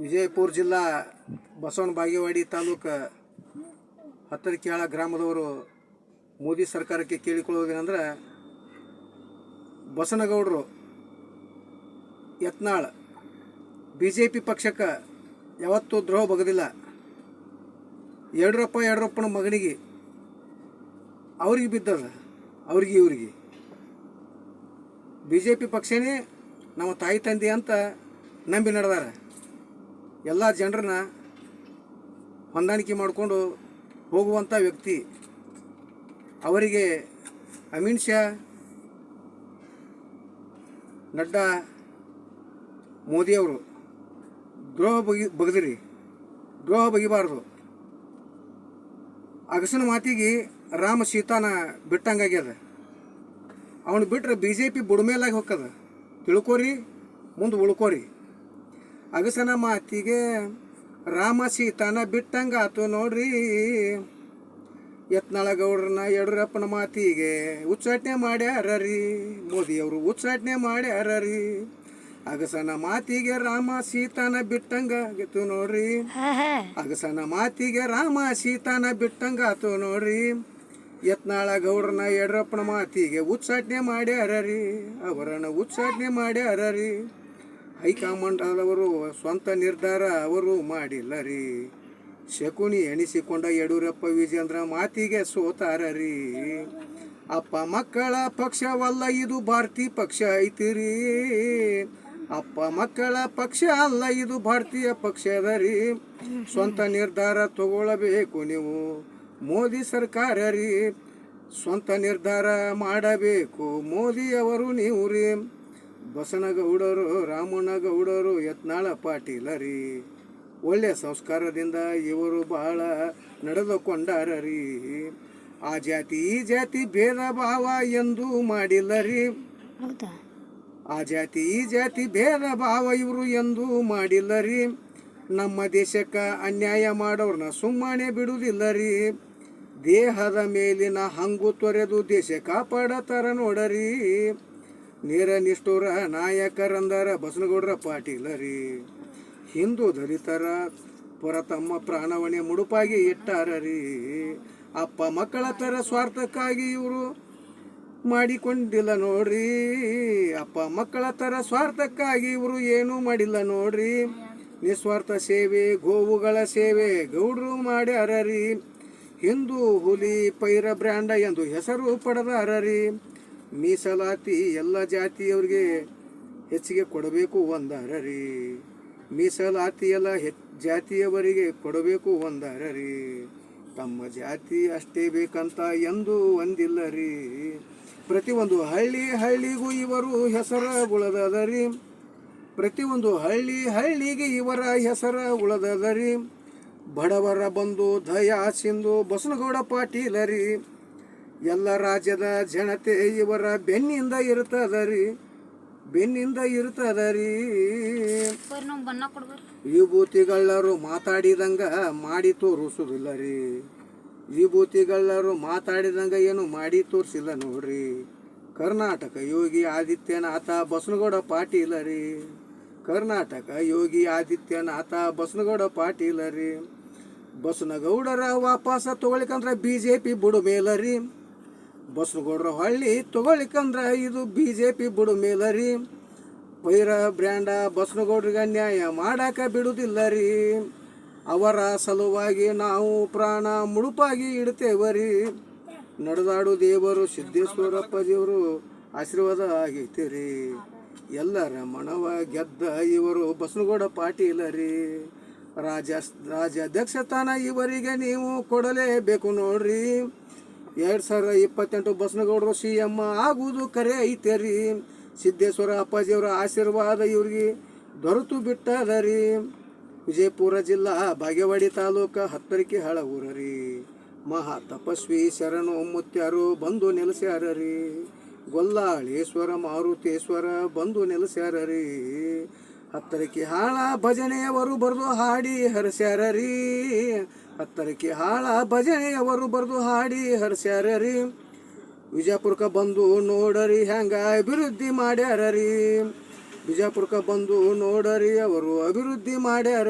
ವಿಜಯಪುರ ಜಿಲ್ಲಾ ಬಸವನ ಬಾಗೇವಾಡಿ ತಾಲೂಕು ಹತ್ತರಿಕೇಳ ಗ್ರಾಮದವರು ಮೋದಿ ಸರ್ಕಾರಕ್ಕೆ ಕೇಳಿಕೊಳ್ಳೋದೇನೆಂದ್ರೆ ಬಸನಗೌಡರು ಯತ್ನಾಳ್ ಬಿ ಜೆ ಪಿ ಪಕ್ಷಕ್ಕೆ ಯಾವತ್ತೂ ದ್ರೋಹ ಬಗದಿಲ್ಲ. ಯಡಿಯೂರಪ್ಪ ಯಡಿಯೂರಪ್ಪನ ಮಗನಿಗೆ ಅವ್ರಿಗೆ ಬಿದ್ದದ, ಅವ್ರಿಗೆ ಇವ್ರಿಗೆ. ಬಿ ಜೆ ಪಿ ಪಕ್ಷನೇ ನಮ್ಮ ತಾಯಿ ತಂದೆ ಅಂತ ನಂಬಿ ನಡೆದಾರ. ಎಲ್ಲ ಜನರನ್ನ ಹೊಂದಾಣಿಕೆ ಮಾಡಿಕೊಂಡು ಹೋಗುವಂಥ ವ್ಯಕ್ತಿ ಅವರಿಗೆ ಅಮಿತ್ ಶಾ, ನಡ್ಡಾ ಮೋದಿಯವರು ದ್ರೋಹ ಬಗಿ, ಬಗದಿರಿ, ದ್ರೋಹ ಬಗಿಬಾರ್ದು. ಅಗಸನ ಮಾತಿಗೆ ರಾಮ ಸೀತಾನ ಬಿಟ್ಟಂಗಾಗ್ಯದ. ಅವನು ಬಿಟ್ಟರೆ ಬಿ ಜೆ ಪಿ ಬುಡ್ಮೇಲಾಗಿ ಹೊಕ್ಕದ. ತಿಳ್ಕೊರಿ, ಮುಂದೆ ಉಳ್ಕೋರಿ. ಅಗಸನ ಮಾತಿಗೆ ರಾಮ ಸೀತಾನ ಬಿಟ್ಟಂಗಾತು ನೋಡ್ರಿ. ಯತ್ನಾಳ ಗೌಡ್ರನ್ನ ಯಡಿಯೂರಪ್ಪನ ಮಾತಿಗೆ ಉಚ್ಚಾಟನೆ ಮಾಡ್ಯಾರ ರೀ ಮೋದಿಯವರು ಉಚ್ಚಾಟನೆ ಮಾಡಿ ರೀ ಅಗಸನ ಮಾತಿಗೆ ರಾಮ ಸೀತಾನ ಬಿಟ್ಟಂಗಾಗಿತ್ತು ನೋಡ್ರಿ. ಅಗಸನ ಮಾತಿಗೆ ರಾಮ ಸೀತಾನ ಬಿಟ್ಟಂಗಾತು ನೋಡ್ರಿ. ಯತ್ನಾಳ ಗೌಡ್ರನ್ನ ಯಡಿಯೂರಪ್ಪನ ಮಾತಿಗೆ ಉಚ್ಚಾಟನೆ ಮಾಡ್ಯಾರ ರೀ ಅವರನ್ನ ಉಚ್ಚಾಟನೆ ಮಾಡ್ಯಾರ ರೀ ಹೈಕಮಾಂಡ್ ಆದವರು ಸ್ವಂತ ನಿರ್ಧಾರ ಅವರು ಮಾಡಿಲ್ಲ ರೀ. ಶಕುನಿ ಎಣಿಸಿಕೊಂಡ ಯಡಿಯೂರಪ್ಪ ವಿಜೇಂದ್ರ ಮಾತಿಗೆ ಸೋತಾರ ರೀ. ಅಪ್ಪ ಮಕ್ಕಳ ಪಕ್ಷವಲ್ಲ, ಇದು ಭಾರತೀಯ ಪಕ್ಷ ಐತಿರಿ ಅಪ್ಪ ಮಕ್ಕಳ ಪಕ್ಷ ಅಲ್ಲ, ಇದು ಭಾರತೀಯ ಪಕ್ಷ ಅದ ರೀ. ಸ್ವಂತ ನಿರ್ಧಾರ ತಗೊಳ್ಳಬೇಕು ನೀವು, ಮೋದಿ ಸರ್ಕಾರ ರೀ. ಸ್ವಂತ ನಿರ್ಧಾರ ಮಾಡಬೇಕು, ಮೋದಿಯವರು ನೀವು ರೀ. ಬಸನಗೌಡರು ರಾಮಣ್ಣಗೌಡರು ಯತ್ನಾಳ ಪಾಟೀಲರಿ. ಒಳ್ಳೆಯ ಒಳ್ಳೆ ಸಂಸ್ಕಾರದಿಂದ ಇವರು ಬಹಳ ನಡೆದುಕೊಂಡಾರರಿ. ಆ ಜಾತಿ ಈ ಜಾತಿ ಭೇದ ಭಾವ ಎಂದು ಮಾಡಿಲ್ಲರಿ. ಆ ಜಾತಿ ಈ ಜಾತಿ ಭೇದ ಭಾವ ಇವರು ಎಂದು ಮಾಡಿಲ್ಲರಿ. ನಮ್ಮ ದೇಶಕ್ಕೆ ಅನ್ಯಾಯ ಮಾಡೋರ್ನ ಸುಮ್ಮನೆ ಬಿಡುವುದಿಲ್ಲರಿ. ದೇಹದ ಮೇಲಿನ ಹಂಗು ತೊರೆದು ದೇಶ ಕಾಪಾಡತಾರ ನೋಡರಿ. ನೇರ ನಿಷ್ಠುರ ನಾಯಕರಂದರ ಬಸನಗೌಡರ ಪಾಟೀಲ ರೀ ಹಿಂದೂ ದಲಿತರ ಪರ ತಮ್ಮ ಪ್ರಾಣವಣೆ ಮುಡುಪಾಗಿ ಇಟ್ಟಾರ ರೀ ಅಪ್ಪ ಮಕ್ಕಳ ತರ ಸ್ವಾರ್ಥಕ್ಕಾಗಿ ಇವರು ಮಾಡಿಕೊಂಡಿಲ್ಲ ನೋಡ್ರಿ. ಅಪ್ಪ ಮಕ್ಕಳ ಥರ ಸ್ವಾರ್ಥಕ್ಕಾಗಿ ಇವರು ಏನೂ ಮಾಡಿಲ್ಲ ನೋಡ್ರಿ. ನಿಸ್ವಾರ್ಥ ಸೇವೆ, ಗೋವುಗಳ ಸೇವೆ ಗೌಡ್ರು ಮಾಡ್ಯಾರ ರೀ ಹಿಂದೂ ಹುಲಿ ಪೈರ ಬ್ರ್ಯಾಂಡ ಎಂದು ಹೆಸರು ಪಡೆದಾರ ರೀ ಮೀಸಲಾತಿ ಎಲ್ಲ ಜಾತಿಯವ್ರಿಗೆ ಹೆಚ್ಚಿಗೆ ಕೊಡಬೇಕು ಒಂದರರಿ. ಮೀಸಲಾತಿ ಎಲ್ಲ ಹೆಚ್ ಜಾತಿಯವರಿಗೆ ಕೊಡಬೇಕು ಒಂದರರಿ. ತಮ್ಮ ಜಾತಿ ಅಷ್ಟೇ ಬೇಕಂತ ಎಂದು ಒಂದಿಲ್ಲ ರೀ ಪ್ರತಿಯೊಂದು ಹಳ್ಳಿ ಹಳ್ಳಿಗೂ ಇವರು ಹೆಸರ ಉಳದದ ರೀ ಪ್ರತಿಯೊಂದು ಹಳ್ಳಿ ಹಳ್ಳಿಗೆ ಇವರ ಹೆಸರ ಉಳದದ ರೀ ಬಡವರ ಬಂದು ದಯಾ ಸಿಂಧು ಬಸನಗೌಡ ಪಾಟೀಲ ರೀ ಎಲ್ಲ ರಾಜ್ಯದ ಜನತೆ ಇವರ ಬೆನ್ನಿಂದ ಇರ್ತದ ರೀ ಬೆನ್ನಿಂದ ಇರ್ತದ ರೀ ವಿಭೂತಿಗಳರು ವಿಭೂತಿಗಳ್ಳರು ಮಾತಾಡಿದಂಗ ಮಾಡಿ ತೋರಿಸುದಿಲ್ಲ ರೀ ವಿಭೂತಿಗಳ್ಳರು ಮಾತಾಡಿದಂಗ ಏನು ಮಾಡಿ ತೋರಿಸಿಲ್ಲ ನೋಡ್ರಿ. ಕರ್ನಾಟಕ ಯೋಗಿ ಆದಿತ್ಯನಾಥ ಬಸನಗೌಡ ಪಾಟೀಲ ರೀ ಕರ್ನಾಟಕ ಯೋಗಿ ಆದಿತ್ಯನಾಥ ಬಸನಗೌಡ ಪಾಟೀಲ ರೀ ಬಸನಗೌಡರ ವಾಪಸ್ ತಗೊಳಿಕಂದ್ರ ಬಿ ಜೆ ಪಿ ಬುಡು ಮೇಲ ಬಸನಗೌಡರ ಹಳ್ಳಿ ತಗೊಳಿಕಂದ್ರ ಇದು ಬಿ ಜೆ ಪಿ ಬಿಡು ಮೇಲ ರೀ ಪೈರ ಬ್ರ್ಯಾಂಡ ಬಸನಗೌಡ್ರಿಗೆ ಅನ್ಯಾಯ ಮಾಡಾಕ ಬಿಡುವುದಿಲ್ಲ ರೀ ಅವರ ಸಲುವಾಗಿ ನಾವು ಪ್ರಾಣ ಮುಡುಪಾಗಿ ಇಡ್ತೇವೆ ರೀ ನಡೆದಾಡು ದೇವರು ಸಿದ್ದೇಶ್ವರಪ್ಪ ದೇವರು ಆಶೀರ್ವಾದ ಆಗೈತೆ ರೀ ಎಲ್ಲರ ಮನವ ಗೆದ್ದ ಇವರು ಬಸನಗೌಡ ಪಾಟೀಲ ರೀ ರಾಜ ರಾಜ್ಯಾಧ್ಯಕ್ಷ ಇವರಿಗೆ ನೀವು ಕೊಡಲೇಬೇಕು ನೋಡ್ರಿ. ಎರಡು ಸಾವಿರದ ಇಪ್ಪತ್ತೆಂಟು ಬಸನಗೌಡರು ಸಿ ಎಂ ಆಗುವುದು ಕರೆ ಐತೆರಿ. ಸಿದ್ದೇಶ್ವರ ಅಪ್ಪಾಜಿಯವರ ಆಶೀರ್ವಾದ ಇವ್ರಿಗೆ ದೊರೆತು ಬಿಟ್ಟದರಿ. ವಿಜಯಪುರ ಜಿಲ್ಲಾ ಬಾಗೇವಾಡಿ ತಾಲೂಕು ಹತ್ತರಿಕೆ ಹಳ ಊರ ರೀ ಮಹಾ ತಪಸ್ವಿ ಶರಣು ಮುತ್ಯಾರು ಬಂದು ನೆಲೆಸ್ಯಾರ ರೀ ಗೊಲ್ಲಾಳೇಶ್ವರ ಮಾರುತೇಶ್ವರ ಬಂದು ನೆಲೆಸ್ಯಾರ ರೀ ಹತ್ತರಿಕೆ ಹಾಳ ಭಜನೆಯವರು ಬರೆದು ಹಾಡಿ ಹರಸ್ಯಾರ ರೀ ಹಾಳ ಭಜನೆ ಭಜನೆಯವರು ಬರೆದು ಹಾಡಿ ಹರ್ಸ್ಯಾರ ವಿಜಯಪುರಕ್ಕೆ ಬಂದು ನೋಡರಿ, ಹೆಂಗ ಅಭಿವೃದ್ಧಿ ಮಾಡ್ಯಾರ ಬಿಜಾಪುರಕ್ಕೆ ಬಂದು ನೋಡರಿ, ಅವರು ಅಭಿವೃದ್ಧಿ ಮಾಡ್ಯಾರ